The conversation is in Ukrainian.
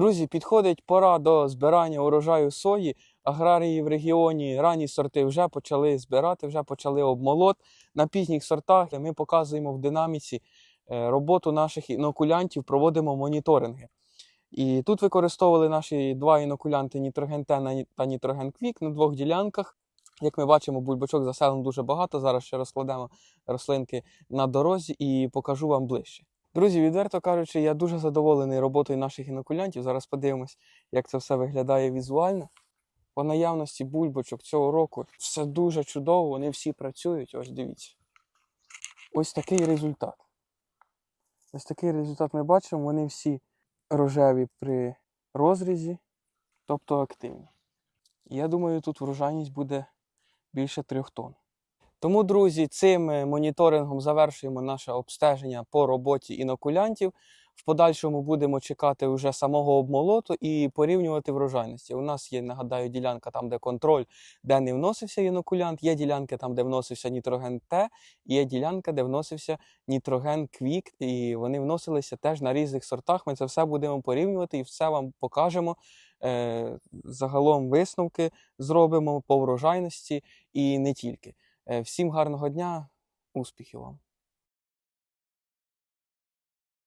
Друзі, підходить пора до збирання урожаю сої. Аграрії в регіоні ранні сорти вже почали збирати, вже почали обмолот. На пізніх сортах ми показуємо в динаміці е, роботу наших інокулянтів, проводимо моніторинги. І тут використовували наші два інокулянти Нітроген Т та Нітроген Квік на двох ділянках. Як ми бачимо, бульбачок заселено дуже багато. Зараз ще розкладемо рослинки на дорозі і покажу вам ближче. Друзі, відверто кажучи, я дуже задоволений роботою наших інокулянтів. Зараз подивимось, як це все виглядає візуально. По наявності бульбочок цього року все дуже чудово, вони всі працюють. Ось дивіться. Ось такий результат. Ось такий результат ми бачимо. Вони всі рожеві при розрізі, тобто активні. Я думаю, тут врожайність буде більше трьох тонн. Тому, друзі, цим е, моніторингом завершуємо наше обстеження по роботі інокулянтів. В подальшому будемо чекати вже самого обмолоту і порівнювати врожайності. У нас є, нагадаю, ділянка там, де контроль, де не вносився інокулянт, є ділянки там, де вносився нітроген Т, є ділянка, де вносився нітроген Квік, і вони вносилися теж на різних сортах. Ми це все будемо порівнювати і все вам покажемо. Е, загалом висновки зробимо по врожайності і не тільки. Е, Всім гарного дня, успіхів вам!